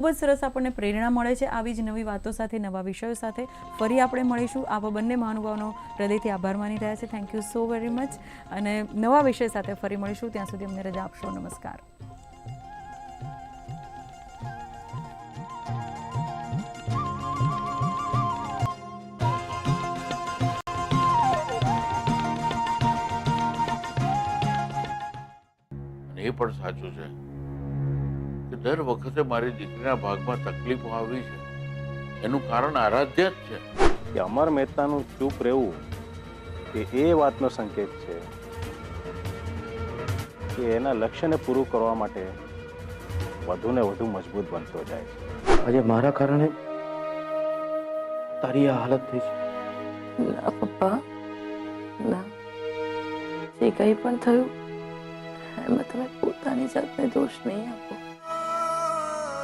ખૂબ જ સરસ આપણને પ્રેરણા મળે છે આવી જ નવી વાતો સાથે, નવા વિષયો સાથે. ફરી આપણે મળીશું. આવા બંને મહાનુભાવનો હૃદયથી આભાર માની રહ્યા છે. Thank you so very much અને નવા વિષય સાથે ફરી મળીશું. ત્યાં સુધી અમને રજા આપશો. નમસ્કાર. એ પણ સાચું છે. દર વખતે મારી દીકરીના ભાગમાં તકલીફો આવી છે. એનું કારણ આરાધ્ય જ છે. કે અમર મહેતાનું ચૂપ રહેવું એ એ વાતનો સંકેત છે કે એના લક્ષ્યને પૂરું કરવા માટે વધુ ને વધુ મજબૂત બનતો જાય છે. આજે મારા કારણે તારી આ હાલત થઈ છે. ના પપ્પા. ના. જે કંઈ પણ થયું એમાં તમે પોતાની જાતને દોષ નહીં આપો.